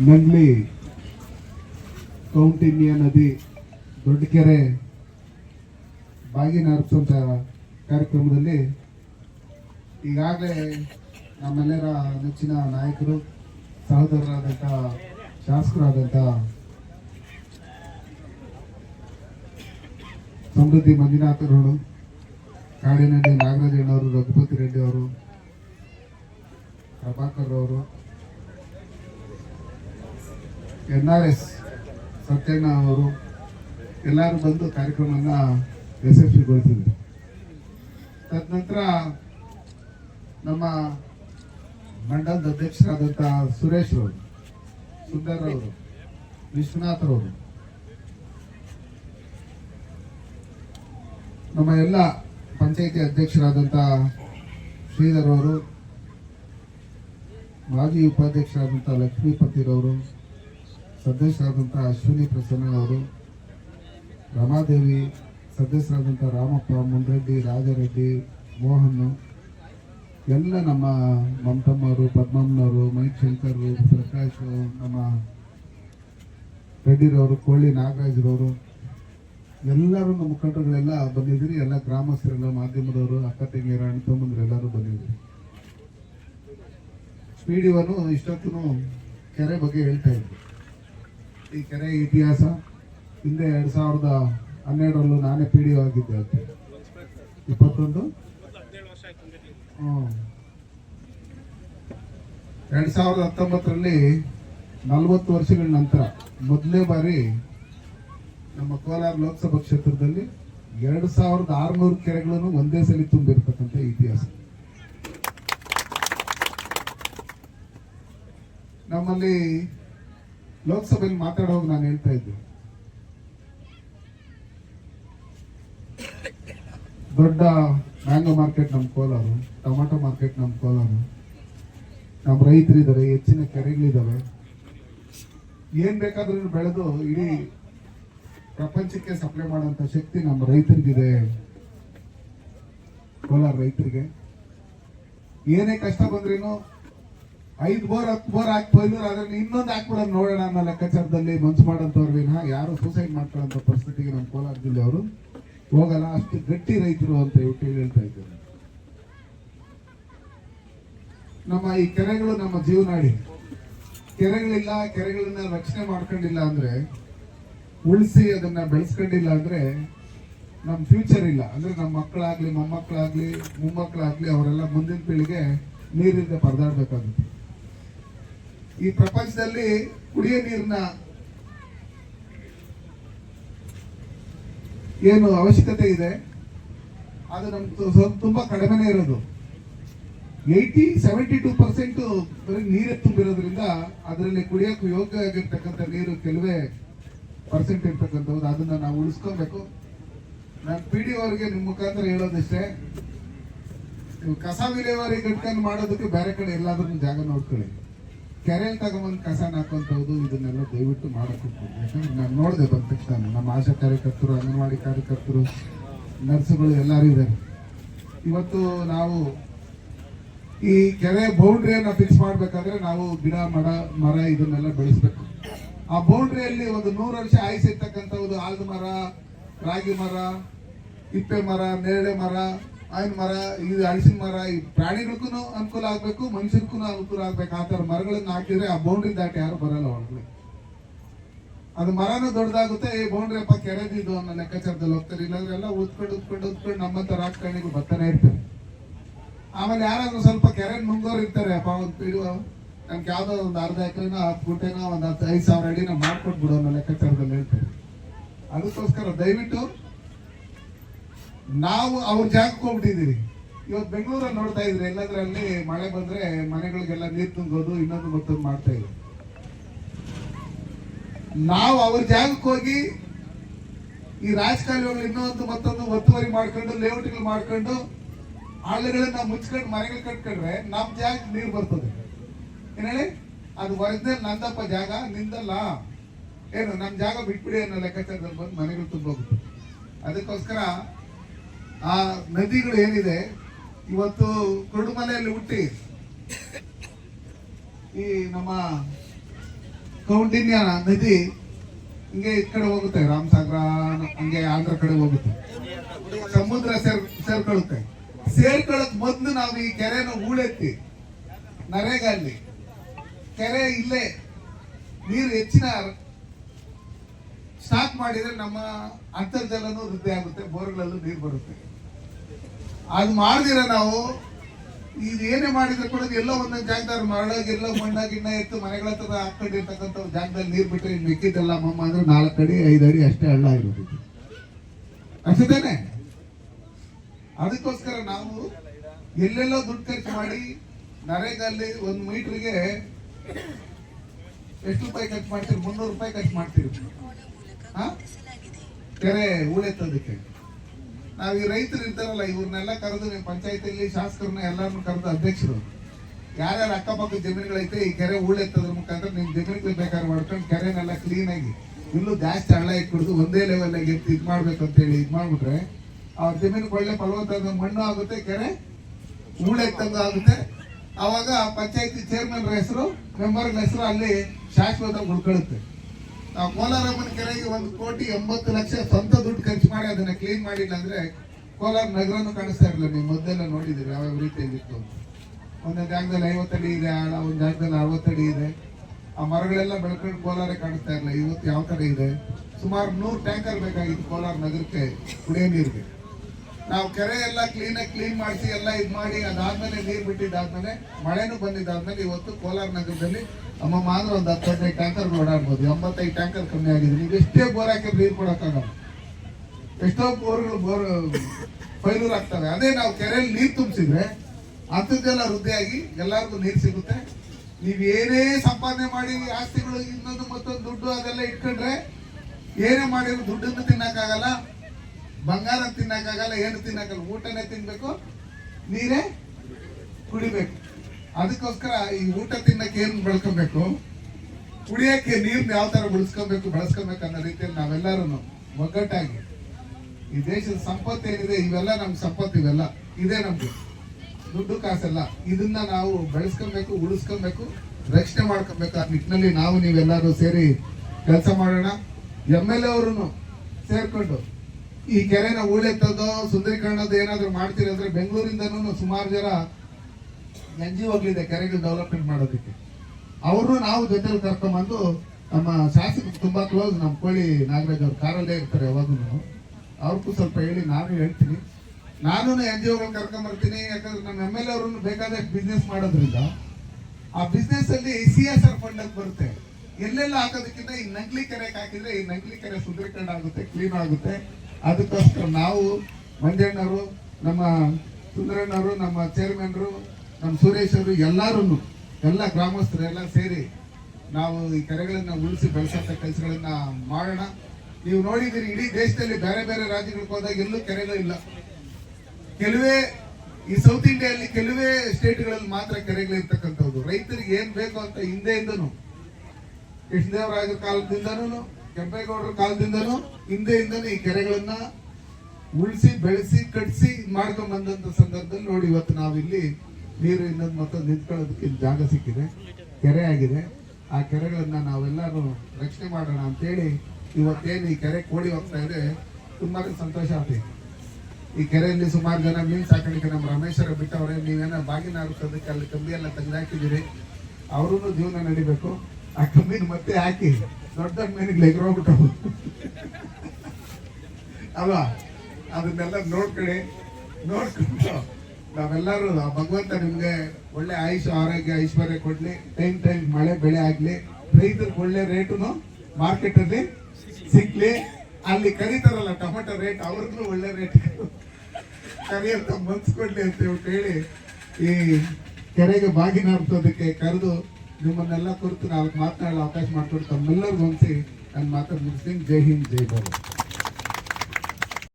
ನಂಗ್ಲಿ ಕೌಂಟಿನ್ಯ ನದಿ, ದೊಡ್ಡಕೆರೆ, ಬಾಗಿನ ಅರ್ಪಿಸುವಂಥ ಕಾರ್ಯಕ್ರಮದಲ್ಲಿ ಈಗಾಗಲೇ ನಮ್ಮೆಲ್ಲರ ನೆಚ್ಚಿನ ನಾಯಕರು ಸಹೋದರರಾದಂಥ ಶಾಸಕರಾದಂಥ ಸಮೃದ್ಧಿ ಮಂಜುನಾಥರವರು ಕಾಡಿನಲ್ಲಿ ನಾಗರಾಜಣ್ಣವರು ರಘುಪತಿ ರೆಡ್ಡಿ ಅವರು, ಪ್ರಭಾಕರ್ ಅವರು ಎನ್ ಆರ್ ಎಸ್ ಸತ್ಯಣ್ಣ ಅವರು ಎಲ್ಲರೂ ಬಂದು ಕಾರ್ಯಕ್ರಮವನ್ನು ಯಶಸ್ವಿಗೊಳಿಸಿದ್ರು. ತದನಂತರ ನಮ್ಮ ಮಂಡಲದ ಅಧ್ಯಕ್ಷರಾದಂಥ ಸುರೇಶ್ ಅವರು, ಸುಂದರ್ ಅವರು ವಿಶ್ವನಾಥರವರು ನಮ್ಮ ಎಲ್ಲ ಪಂಚಾಯಿತಿ ಅಧ್ಯಕ್ಷರಾದಂಥ ಶ್ರೀಧರ್ ಅವರು, ಮಾಜಿ ಉಪಾಧ್ಯಕ್ಷರಾದಂಥ ಲಕ್ಷ್ಮೀಪತಿರವರು ಸದಸ್ಯರಾದಂಥ ಅಶ್ವಿನಿ ಪ್ರಸನ್ನ ಅವರು, ರಮಾದೇವಿ ಸದಸ್ಯರಾದಂಥ ರಾಮಪ್ಪ, ಮುಂಡ್ರೆಡ್ಡಿ, ರಾಜರೆಡ್ಡಿ ಮೋಹನ್ ಎಲ್ಲ ನಮ್ಮ ಮಮತಮ್ಮರು, ಪದ್ಮಮ್ಮನವರು ಮೈಕ್ ಪ್ರಕಾಶ್ ನಮ್ಮ ರೆಡ್ಡಿರವರು, ಕೋಳಿ ನಾಗರಾಜ್ರವರು, ಎಲ್ಲರೂ ನಮ್ಮ ಮುಖಂಡರುಗಳೆಲ್ಲ ಬಂದಿದ್ದೀರಿ. ಎಲ್ಲ ಗ್ರಾಮಸ್ಥರೆಲ್ಲ, ಮಾಧ್ಯಮದವರು, ಅಕ್ಕ, ತಂಗಿಯರ, ಅಣ್ಣ, ತಮ್ಮಂದ್ರೆ ಎಲ್ಲರೂ ಬಂದಿದ್ದೀರಿ. ಸ್ಪೀಡ್ ಇವನು ಇಷ್ಟೊತ್ತು ಕೆರೆ ಬಗ್ಗೆ ಹೇಳ್ತಾ ಇದ್ರು ಈ ಕೆರೆ ಇತಿಹಾಸ ಹಿಂದೆ ಎರಡ್ ಸಾವಿರದ ಹನ್ನೆರಡರಲ್ಲೂ ನಾನೇ ಪಿ ಡಿ ಆಗಿದ್ದೆ ಅಂತ. ಇಪ್ಪತ್ತೊಂದು? ಹ್ಞೂ. ಎರಡ್ ಸಾವಿರದ ಹತ್ತೊಂಬತ್ತರಲ್ಲಿ ನಲವತ್ತು ವರ್ಷಗಳ ನಂತರ ಮೊದಲನೇ ಬಾರಿ ನಮ್ಮ ಕೋಲಾರ ಲೋಕಸಭಾ ಕ್ಷೇತ್ರದಲ್ಲಿ ಎರಡು ಸಾವಿರದ ಆರುನೂರು ಕೆರೆಗಳನ್ನು ಒಂದೇ ಸಲ ತುಂಬಿರ್ತಕ್ಕಂಥ ಇತಿಹಾಸ. ನಮ್ಮಲ್ಲಿ ಲೋಕಸಭೆಯಲ್ಲಿ ಮಾತಾಡುವಾಗ ನಾನು ಹೇಳ್ತಾ ಇದ್ದೆ. ದೊಡ್ಡ ಮ್ಯಾಂಗೋ ಮಾರ್ಕೆಟ್ ನಮ್ಮ ಕೋಲಾರ, ಟೊಮಾಟೊ ಮಾರ್ಕೆಟ್ ನಮ್ಮ ಕೋಲಾರ. ನಮ್ಮ ರೈತರಿದ್ದಾರೆ, ಹೆಚ್ಚಿನ ಕೆರೆಗಳಿದ್ದಾವೆ. ಏನ್ ಬೇಕಾದ್ರೂ ಬೆಳೆದು ಇಡೀ ಪ್ರಪಂಚಕ್ಕೆ ಸಪ್ಲೈ ಮಾಡುವಂತ ಶಕ್ತಿ ನಮ್ಮ ರೈತರಿಗಿದೆ. ಕೋಲಾರ ರೈತರಿಗೆ. ಏನೇ ಕಷ್ಟ ಬಂದ್ರೇನು ಐದು ಬೋರ್, ಹತ್ತು ಬೋರ್ ಹಾಕಿ ಬೈಲೂರು ಅದ್ರಲ್ಲಿ ಇನ್ನೊಂದು ಹಾಕ್ಬಿಡೋದು ನೋಡೋಣ ಅನ್ನೋ ಲೆಕ್ಕಾಚಾರದಲ್ಲಿ ಮನ್ಸು ಮಾಡೋಂಥವ್ರು ಯಾರು ಸೂಸೈಡ್ ಮಾಡ್ಕೊಳ್ಳೋಂಥ ಪರಿಸ್ಥಿತಿಗೆ ನಮ್ಮ ಕೋಲಾರ ಜಿಲ್ಲೆಯವರು ಹೋಗಲ್ಲ, ಅಷ್ಟು ಗಟ್ಟಿ ರೈತರು ಅಂತ ಹೇಳ್ಬಿಟ್ಟು ಹೇಳ್ತಾ ಇದ್ದಾರೆ. ನಮ್ಮ ಈ ಕೆರೆಗಳು ನಮ್ಮ ಜೀವನಾಡಿ. ಕೆರೆಗಳಿಲ್ಲ, ಕೆರೆಗಳನ್ನ ರಕ್ಷಣೆ ಮಾಡ್ಕೊಂಡಿಲ್ಲ ಅಂದ್ರೆ, ಉಳಿಸಿ ಅದನ್ನ ಬೆಳೆಸ್ಕೊಂಡಿಲ್ಲ ಅಂದ್ರೆ ನಮ್ಮ ಫ್ಯೂಚರ್ ಇಲ್ಲ. ಅಂದ್ರೆ ನಮ್ಮ ಮಕ್ಕಳಾಗ್ಲಿ, ಮೊಮ್ಮಕ್ಕಳಾಗ್ಲಿ ಮೊಮ್ಮಕ್ಕಳಾಗ್ಲಿ, ಅವರೆಲ್ಲ ಮುಂದಿನ ಪೀಳಿಗೆ ನೀರಿಂದ ಪರದಾಡ್ಬೇಕಾಗುತ್ತೆ. ಈ ಪ್ರಪಂಚದಲ್ಲಿ ಕುಡಿಯೋ ನೀರಿನ ಏನು ಅವಶ್ಯಕತೆ ಇದೆ, ಅದು ನಮ್ಗೆ ತುಂಬಾ ಕಡಿಮೆನೇ ಇರೋದು. ಏಯ್ಟಿ, ಸೆವೆಂಟಿ ಟೂ ಪರ್ಸೆಂಟ್ ಬರೀ ನೀರೇ ತುಂಬಿರೋದ್ರಿಂದ ಅದರಲ್ಲಿ ಕುಡಿಯೋಕೆ ಯೋಗ್ಯ ಆಗಿರ್ತಕ್ಕಂಥ ನೀರು ಕೆಲವೇ ಪರ್ಸೆಂಟ್ ಇರ್ತಕ್ಕಂಥದ್ದು ಅದನ್ನ ನಾವು ಉಳಿಸ್ಕೊಬೇಕು. ನಾನು ಪಿ ಡಿ ಅವರಿಗೆ ನಿಮ್ಮ ಮುಖಾಂತರ ಹೇಳೋದಷ್ಟೇ, ನೀವು ಕಸ ವಿಲೇವಾರಿ ಕಟ್ಕೊಂಡು ಮಾಡೋದಕ್ಕೆ ಬೇರೆ ಕಡೆ ಎಲ್ಲಾದ್ರೂ ಜಾಗ ನೋಡ್ಕೊಳ್ಳಿ. ಕೆರೆಯಲ್ಲಿ ತಗೊಂಬಂದು ಕಸ ಹಾಕುವಂಥದ್ದು ಇದನ್ನೆಲ್ಲ ದಯವಿಟ್ಟು ಹೋಗ್ಬೇಡಿ. ಯಾಕಂದ್ರೆ ನಾನು ನೋಡಿದೆ ಬಂದ ತಕ್ಷಣ ನಮ್ಮ ಆಶಾ ಕಾರ್ಯಕರ್ತರು, ಅಂಗನವಾಡಿ ಕಾರ್ಯಕರ್ತರು, ನರ್ಸುಗಳು ಎಲ್ಲರೂ ಇದ್ದಾರೆ ಇವತ್ತು ನಾವು ಈ ಕೆರೆ ಬೌಂಡ್ರಿಯನ್ನು ಫಿಕ್ಸ್ ಮಾಡಬೇಕಾದ್ರೆ ನಾವು ಗಿಡ, ಮರ ಮರ ಇದನ್ನೆಲ್ಲ ಬೆಳೆಸ್ಬೇಕು ಆ ಬೌಂಡ್ರಿಯಲ್ಲಿ ಒಂದು ನೂರು ವರ್ಷ ಆಯುಸ್ ಒಂದು ಆಲದ ಮರ, ರಾಗಿ ಮರ, ಇಪ್ಪೆ ಮರ ನೇರಳೆ ಮರ ಆಯಿನ ಮರ, ಇದು ಹಲಸಿನ ಮರ, ಈ ಪ್ರಾಣಿಗಳಿಗೂ ಅನುಕೂಲ ಆಗ್ಬೇಕು, ಮನುಷ್ಯರಿಗೂ ಅನುಕೂಲ ಆಗ್ಬೇಕು. ಆ ಥರ ಮರಗಳನ್ನ ಹಾಕಿದ್ರೆ ಆ ಬೌಂಡ್ರಿ ದಾಟಿ ಯಾರು ಬರಲ್ಲ ಒಳಗಡೆ. ಅದು ಮರನೂ ದೊಡ್ಡದಾಗುತ್ತೆ ಈ ಬೌಂಡ್ರಿ ಅಪ್ಪ ಕೆರೆದಿದ್ದು ಅನ್ನೋ ಲೆಕ್ಕಾಚಾರದಲ್ಲಿ ಹೋಗ್ತಾರೆ. ಇಲ್ಲಾಂದ್ರೆ ಎಲ್ಲ ಉತ್ಕೊಂಡು ಉತ್ಕೊಂಡು ಉತ್ಕೊಂಡು ನಮ್ಮಂತ ರಾಜಕಾರಣಿಗಳು ಬರ್ತಾನೆ ಇರ್ತಾರೆ. ಆಮೇಲೆ ಯಾರಾದ್ರೂ ಸ್ವಲ್ಪ ಕೆರೆ ನುಂಗೋರು ಇರ್ತಾರೆ, ಅಪ್ಪ ಒಂದು ಪಿಡು ನಮ್ಗೆ ಯಾವ್ದೋ ಒಂದು ಅರ್ಧ ಎಕರೆನ ಹತ್ತು ಗುಂಟೆನೋ ಒಂದು ಹತ್ತು ಐದು ಸಾವಿರ ಅಡಿನ ಮಾಡ್ಕೊಟ್ಬಿಡು ಅನ್ನೋ ಲೆಕ್ಕಾಚಾರದಲ್ಲಿ ಹೇಳ್ತಾರೆ. ಅದಕ್ಕೋಸ್ಕರ ದಯವಿಟ್ಟು ನಾವು ಅವ್ರ ಜಾಗಕ್ಕೆ ಹೋಗ್ಬಿಟ್ಟಿದ್ದೀವಿ. ಇವತ್ತು ಬೆಂಗಳೂರಲ್ಲಿ ನೋಡ್ತಾ ಇದ್ರೆ ಅಲ್ಲಿ ಮಳೆ ಬಂದ್ರೆ ಮನೆಗಳಿಗೆಲ್ಲ ನೀರು ತುಂಬೋದು ಇನ್ನೊಂದು ಮತ್ತೊಂದು ಮಾಡ್ತಾ ಇದ್ರು. ನಾವು ಅವ್ರ ಜಾಗಕ್ಕೆ ಹೋಗಿ ಈ ರಾಜಕಾರಣಿಗಳು ಇನ್ನೊಂದು ಮತ್ತೊಂದು ಒತ್ತುವರಿ ಮಾಡ್ಕೊಂಡು, ಲೇಔಟ್ಗಳು ಮಾಡ್ಕೊಂಡು, ಹಳ್ಳಿಗಳನ್ನ ಮುಚ್ಕೊಂಡು ಮನೆಗಳು ಕಟ್ಕೊಂಡ್ರೆ ನಮ್ಮ ಜಾಗ ನೀರು ಬರ್ತದೆ. ಏನ್ ಹೇಳಿ? ಅದು ಒರಿಜಿನಲ್ ನಂದಪ್ಪ ಜಾಗ, ನಿಂದಲ್ಲ. ಏನು, ನಮ್ ಜಾಗ ಬಿಟ್ಬಿಡಿ ಅನ್ನೋ ಲೆಕ್ಕಾಚಾರದಲ್ಲಿ ಬಂದು ಮನೆಗಳು ತುಂಬೋಗುತ್ತೆ. ಅದಕ್ಕೋಸ್ಕರ ಆ ನದಿಗಳು ಏನಿದೆ, ಇವತ್ತು ಕುರುಡುಮಲೆಯಲ್ಲಿ ಹುಟ್ಟಿ, ಈ ನಮ್ಮ ಕೌಂಡಿನ್ಯ ನದಿ ಹಿಂಗೆ ಈ ಕಡೆ ಹೋಗುತ್ತೆ, ರಾಮಸಾಗರ, ಹಂಗೆ ಆಂಧ್ರ ಕಡೆ ಹೋಗುತ್ತೆ. ಸಮುದ್ರ ಸೇರ್, ಸೇರ್ಕೊಳ್ಳುತ್ತೆ. ಸೇರ್ಕೊಳ್ಳಕ್ ಮೊದ್ಲು ನಾವು ಈ ಕೆರೆನ ಹೂಳೆತ್ತಿ, ನರೇಗಲ್ಲಿ. ಕೆರೆ ಇಲ್ಲೇ, ನೀರು ಹೆಚ್ಚಿನ ಸ್ಟಾಕ್ ಮಾಡಿದ್ರೆ ನಮ್ಮ ಅಂತರ್ಜಲನೂ ವೃದ್ಧಿ ಆಗುತ್ತೆ ಬೋರ್ಗಳಲ್ಲೂ ನೀರು ಬರುತ್ತೆ. ಅದು ಮಾಡಿದಿರ ನಾವು ಈಗ ಏನೇ ಮಾಡಿದ್ರೆ ಕೂಡ ಎಲ್ಲ ಒಂದೊಂದು ಜಾಗದಲ್ಲಿ ಮರಳಾಗಿ ಎಲ್ಲೋ ಮಣ್ಣ ಗಿಣ್ಣ ಎತ್ತು ಮನೆಗಳ ಹತ್ರ ಹಾಕೊಂಡಿರ್ತಕ್ಕಂಥ ಜಾಗದಲ್ಲಿ ನೀರು ಬಿಟ್ಟರೆ ಮಿಕ್ಕಿದ್ದೆಲ್ಲ ಅಮ್ಮಮ್ಮ ಅಂದ್ರೆ ನಾಲ್ಕು ಅಡಿ ಐದು ಅಡಿ ಅಷ್ಟೇ ಹಳ್ಳ ಇರೋದಿತ್ತು. ಅಷ್ಟೇನೆ ಅಷ್ಟೇ ತಾನೇ? ಅದಕ್ಕೋಸ್ಕರ ನಾವು ಎಲ್ಲೆಲ್ಲೋ ದುಡ್ಡು ಖರ್ಚು ಮಾಡಿ ನರೇಗಲ್ಲಿ ಒಂದು ಮೀಟ್ರಿಗೆ ಎಷ್ಟು ರೂಪಾಯಿ ಖರ್ಚು ಮಾಡ್ತೀರಿ? ಮುನ್ನೂರು ರೂಪಾಯಿ ಖರ್ಚು ಮಾಡ್ತೀರಿ. ಹಾ? ಕೆರೆ ಹೂಳೆತ್ತೋದಕ್ಕೆ ನಾವು ಈ ರೈತರು ಇರ್ತಾರಲ್ಲ, ಇವ್ರನ್ನೆಲ್ಲ ಕರೆದು ನೀವು ಪಂಚಾಯತಿಯಲ್ಲಿ ಶಾಸಕರನ್ನ ಎಲ್ಲರನ್ನು ಕರೆದು ಅಧ್ಯಕ್ಷರು. ಯಾರ್ಯಾರ ಅಕ್ಕಪಕ್ಕ ಜಮೀನುಗಳೈತೆ, ಈ ಕೆರೆ ಹೂಳೆತ್ತೋದ್ರ ಮುಖಾಂತರ ನಿಮ್ ಜಮೀನಿಗೆ ಬೇಕಾದ್ರೆ ಮಾಡ್ಕೊಂಡು ಕೆರೆನೆಲ್ಲ ಕ್ಲೀನ್ ಆಗಿ ಇಲ್ಲೂ ಜಾಸ್ತಿ ಹಳ್ಳ ಇಟ್ಬಿಡ್ದು ಒಂದೇ ಲೆವೆಲ್ ಆಗಿ ಎತ್ತಿ ಇದು ಮಾಡ್ಬೇಕು ಅಂತ ಹೇಳಿ ಇದು ಮಾಡ್ಬಿಟ್ರೆ, ಅವ್ರ ಜಮೀನು ಒಳ್ಳೆ ಫಲವತ್ತಾದ ಮಣ್ಣು ಆಗುತ್ತೆ, ಕೆರೆ ಹೂಳೆತ್ತಂಗ ಆಗುತ್ತೆ. ಆವಾಗ ಪಂಚಾಯತಿ ಚೇರ್ಮನ್ ಹೆಸರು ಮೆಂಬರ್ ಹೆಸರು ಅಲ್ಲಿ ಶಾಶ್ವತ ಉಳ್ಕೊಳ್ಳುತ್ತೆ. ನಾವು ಕೋಲಾರಮ್ಮನ ಕೆರೆಗೆ ಒಂದು ಕೋಟಿ ಎಂಬತ್ತು ಲಕ್ಷ ಸ್ವಂತ ದುಡ್ಡು ಖರ್ಚು ಮಾಡಿ ಅದನ್ನ ಕ್ಲೀನ್ ಮಾಡಿಲ್ಲ ಅಂದ್ರೆ ಕೋಲಾರ ನಗರನು ಕಾಣಿಸ್ತಾ ಇರಲಿಲ್ಲ ನೀವು ಮೊದಲೆಲ್ಲ ನೋಡಿದಿರಿ ಯಾವ ರೀತಿ ಇತ್ತು ಒಂದೊಂದು ಜಾಗದಲ್ಲಿ ಐವತ್ತಡಿ ಇದೆ, ಆಳ ಒಂದು ಜಾಗದಲ್ಲಿ ಅರವತ್ತಡಿ ಇದೆ. ಆ ಮರಗಳೆಲ್ಲ ಬೆಳ್ಕೊಂಡು ಕೋಲಾರ ಕಾಣಿಸ್ತಾ ಇರಲಿಲ್ಲ ಇವತ್ತು ಯಾವ ಕಡೆ ಇದೆ? ಸುಮಾರು ನೂರು ಟ್ಯಾಂಕರ್ ಬೇಕಾಗಿತ್ತು ಕೋಲಾರ ನಗರಕ್ಕೆ ಕುಡಿಯೋ ನೀರಿಗೆ. ನಾವು ಕೆರೆ ಎಲ್ಲ ಕ್ಲೀನಾಗಿ ಕ್ಲೀನ್ ಮಾಡಿಸಿ, ಎಲ್ಲ ಇದು ಮಾಡಿ, ಅದಾದ್ಮೇಲೆ ನೀರು ಬಿಟ್ಟಿದ್ದಾದ್ಮೇಲೆ, ಮಳೆನೂ ಬಂದಿದ್ದಾದ್ಮೇಲೆ ಇವತ್ತು ಕೋಲಾರ ನಗರದಲ್ಲಿ ಅಮ್ಮ ಮಾತ್ರ ಒಂದು ಹತ್ತು ಹದಿನೈದು ಟ್ಯಾಂಕರ್ ಓಡಾಡ್ಬೋದು ಎಂಬತ್ತೈದು ಟ್ಯಾಂಕರ್ ಕಮ್ಮಿ ಆಗಿದೆ. ನೀವು ಎಷ್ಟೇ ಬೋರ್ ಹಾಕಿದ್ರೆ ನೀರು ಕೊಡೋಕ್ಕಾಗಲ್ಲ. ಎಷ್ಟೋ ಬೋರ್ಗಳು ಬೋರ್ ಫೈಲೂರ್ ಆಗ್ತವೆ. ಅದೇ ನಾವು ಕೆರೆಯಲ್ಲಿ ನೀರು ತುಂಬಿಸಿದ್ರೆ ಅಂಥದ್ದೆಲ್ಲ ವೃದ್ಧಿಯಾಗಿ ಎಲ್ಲರಿಗೂ ನೀರು ಸಿಗುತ್ತೆ. ನೀವು ಏನೇ ಸಂಪಾದನೆ ಮಾಡಿ ಆಸ್ತಿಗಳು ಇನ್ನೊಂದು ಮತ್ತೊಂದು ದುಡ್ಡು ಅದೆಲ್ಲ ಇಟ್ಕೊಂಡ್ರೆ ಏನೇ ಮಾಡಿದ್ರು ದುಡ್ಡನ್ನು ತಿನ್ನಕ್ಕಾಗಲ್ಲ. ಬಂಗಾರ ತಿನ್ನಕ್ಕಾಗಲ್ಲ, ಏನು ತಿನ್ನಕ್ಕಾಗಲ್ಲ, ಊಟನೇ ತಿನ್ಬೇಕು, ನೀರೇ ಕುಡಿಬೇಕು. ಅದಕ್ಕೋಸ್ಕರ ಈ ಊಟ ತಿನ್ನಕ್ಕೆ ಏನು ಬೆಳ್ಕೊಬೇಕು? ಕುಡಿಯಕ್ಕೆ ನೀರ್ನ ಯಾವ ತರ ಬಳಸ್ಕೊಬೇಕು ಬಳಸ್ಕೊಬೇಕು ಅನ್ನೋ ರೀತಿಯಲ್ಲಿ ನಾವೆಲ್ಲರೂ ಒಗ್ಗಟ್ಟಾಗಿ, ಈ ದೇಶದ ಸಂಪತ್ತು ಏನಿದೆ, ಇವೆಲ್ಲ ನಮ್ಮ ಸಂಪತ್ತು, ಇವೆಲ್ಲ ಇದೇ ನಮ್ದು ದುಡ್ಡು ಕಾಸೆಲ್ಲ, ಇದನ್ನ ನಾವು ಬೆಳೆಸ್ಕೊಬೇಕು, ಉಳಿಸ್ಕೊಬೇಕು, ರಕ್ಷಣೆ ಮಾಡ್ಕೊಬೇಕು ಆ ನಿಟ್ಟಿನಲ್ಲಿ ನಾವು ನೀವೆಲ್ಲರೂ ಸೇರಿ ಕೆಲಸ ಮಾಡೋಣ. ಎಂ ಎಲ್ ಎ ಅವರು ಸೇರ್ಕೊಂಡು ಈ ಕೆರೆನ ಹೂಳೆತ್ತೋದು ಸುಂದರೀಕರಣದ ಏನಾದ್ರು ಅಂದರೆ ಬೆಂಗಳೂರಿಂದನೂ ಸುಮಾರು ಜನ ಎನ್ ಜಿ ಒಗಳಿದೆ ಕೆರೆಗಳು ಡೆವಲಪ್ಮೆಂಟ್ ಮಾಡೋದಕ್ಕೆ. ಅವ್ರನ್ನೂ ನಾವು ಜೊತೆಲಿ ಕರ್ಕೊಂಬಂದು ನಮ್ಮ ಶಾಸಕರು ತುಂಬಾ ಕ್ಲೋಸ್ ನಮ್ಮ ಕೋಳಿ ನಾಗರಾಜ್ ಅವ್ರು ಕಾರಲ್ಲೇ ಇರ್ತಾರೆ ಯಾವಾಗೂ ಅವ್ರಿಗೂ ಸ್ವಲ್ಪ ಹೇಳಿ ನಾನು ಹೇಳ್ತೀನಿ. ನಾನು ಎನ್ ಜಿ ಒಗಳು ಕರ್ಕೊಂಬರ್ತೀನಿ ಯಾಕಂದ್ರೆ ನಮ್ಮ ಎಂ ಎಲ್ ಅವ್ರನ್ನು ಬೇಕಾದಷ್ಟು ಬಿಸ್ನೆಸ್ ಮಾಡೋದ್ರಿಂದ ಆ ಬಿಸ್ನೆಸ್ ಅಲ್ಲಿ ಸಿ ಎಸ್ ಆರ್ ಫಂಡ್ ಅಂತ ಬರುತ್ತೆ. ಎಲ್ಲೆಲ್ಲ ಹಾಕೋದಕ್ಕಿಂತ ಈ ನಗ್ಲಿ ಕೆರೆಗೆ ಹಾಕಿದ್ರೆ ಈ ನಗ್ಲಿ ಕೆರೆ ಸುಂದರೀಕರಣ ಆಗುತ್ತೆ ಕ್ಲೀನ್ ಆಗುತ್ತೆ. ಅದಕ್ಕೋಸ್ಕರ ನಾವು ಮಂಜಣ್ಣವರು ನಮ್ಮ ಸುಂದರಣ್ಣವರು ನಮ್ಮ ಚೇರ್ಮನ್ರು ನಮ್ಮ ಸುರೇಶ್ ಅವರು ಎಲ್ಲರೂ ಎಲ್ಲ ಗ್ರಾಮಸ್ಥರೆಲ್ಲ ಸೇರಿ ನಾವು ಈ ಕೆರೆಗಳನ್ನು ಉಳಿಸಿ ಬೆಳೆಸಂತ ಕೆಲಸಗಳನ್ನ ಮಾಡೋಣ. ನೀವು ನೋಡಿದಿರಿ ಇಡೀ ದೇಶದಲ್ಲಿ ಬೇರೆ ಬೇರೆ ರಾಜ್ಯಗಳಿಗೆ ಹೋದಾಗ ಎಲ್ಲೂ ಕೆರೆಗಳಿಲ್ಲ ಕೆಲವೇ ಈ ಸೌತ್ ಇಂಡಿಯಾದಲ್ಲಿ ಕೆಲವೇ ಸ್ಟೇಟ್ಗಳಲ್ಲಿ ಮಾತ್ರ ಕೆರೆಗಳು ಇರ್ತಕ್ಕಂಥದ್ದು. ರೈತರಿಗೆ ಏನ್ ಬೇಕು ಅಂತ ಹಿಂದೆಯಿಂದನು ಕೃಷ್ಣದೇವರಾಜ ಕಾಲದಿಂದನೂ ಕೆಂಪೇಗೌಡರ ಕಾಲದಿಂದನೂ ಹಿಂದೆಯಿಂದನೂ ಈ ಕೆರೆಗಳನ್ನ ಉಳಿಸಿ, ಬೆಳೆಸಿ, ಕಟ್ಸಿ ಮಾಡ್ಕೊಂಡ್ ಬಂದಂತ ಸಂದರ್ಭದಲ್ಲಿ ನೋಡಿ ಇವತ್ತು ನಾವಿಲ್ಲಿ ನೀರು ಇನ್ನೊಂದು ಮತ್ತೊಂದು ನಿಂತ್ಕೊಳ್ಳೋದಕ್ಕೆ ಜಾಗ ಸಿಕ್ಕಿದೆ. ಕೆರೆ ಆಗಿದೆ. ಆ ಕೆರೆಗಳನ್ನ ನಾವೆಲ್ಲರೂ ರಕ್ಷಣೆ ಮಾಡೋಣ ಅಂತೇಳಿ ಇವತ್ತೇನು ಈ ಕೆರೆ ಕೋಡಿ ಹೋಗ್ತಾ ಇದೆ ತುಂಬಾ ಸಂತೋಷ ಆಗ್ತದೆ ಈ ಕೆರೆಯಲ್ಲಿ ಸುಮಾರು ಜನ ಮೀನು ಸಾಕಾಣಿಕೆ ನಮ್ಮ ರಮೇಶ್ವರ ಬಿಟ್ಟವ್ರೆ, ನೀವೇನೋ ಬಾಗಿನ ಹಾಕೋದಕ್ಕೆ ಅಲ್ಲಿ ಕಂಬಿ ಎಲ್ಲ ತೆಗೆದಾಕಿದ್ದೀರಿ. ಅವ್ರೂ ಜೀವನ ನಡಿಬೇಕು. ಆ ಕಮ್ಮೀನು ಮತ್ತೆ ಹಾಕಿ ದೊಡ್ಡ ಮೀನಿಗೆ ಎಗರೋಗ್ಬಿಟ್ಟವು ಅಲ್ವಾ? ಅದನ್ನೆಲ್ಲ ನೋಡ್ಕೊಳ್ಳಿ. ನೋಡ್ಕೊಂಡು ನಾವೆಲ್ಲರೂ ಭಗವಂತ ನಿಮ್ಗೆ ಒಳ್ಳೆ ಆಯುಷ್, ಆರೋಗ್ಯ, ಐಶ್ವರ್ಯ ಕೊಡ್ಲಿ. ಟೈಮ್ ಟೈಮ್ ಮಳೆ, ಬೆಳೆ ಆಗ್ಲಿ. ರೈತರಿಗೆ ಒಳ್ಳೆ ರೇಟುನು ಮಾರ್ಕೆಟ್ ಅಲ್ಲಿ ಸಿಗ್ಲಿ. ಅಲ್ಲಿ ಕರೀತಾರಲ್ಲ ಟೊಮೆಟೊ ರೇಟ್, ಅವ್ರಿಗೂ ಒಳ್ಳೆ ರೇಟ್. ಕರೆಯಂತ ಮನ್ಸ್ ಕೊಡ್ಲಿ ಅಂತ ಹೇಳಿ ಈ ಕೆರೆಗೆ ಬಾಗಿನ ಹರ್ತೋದಕ್ಕೆ ಕರೆದು ನಿಮ್ಮನ್ನೆಲ್ಲ ಕುರಿತು ನಾವು ಮಾತನಾಡಲು ಅವಕಾಶ ಮಾಡಿಕೊಟ್ಟು ತಮ್ಮೆಲ್ಲರಿಗೂ ಹೊಂದಿಸಿ ನನ್ನ ಮಾತನ್ನು ಮುಗಿಸ್ತೀನಿ. ಜೈ ಹಿಂದ್, ಜೈ ಭಾರತ್.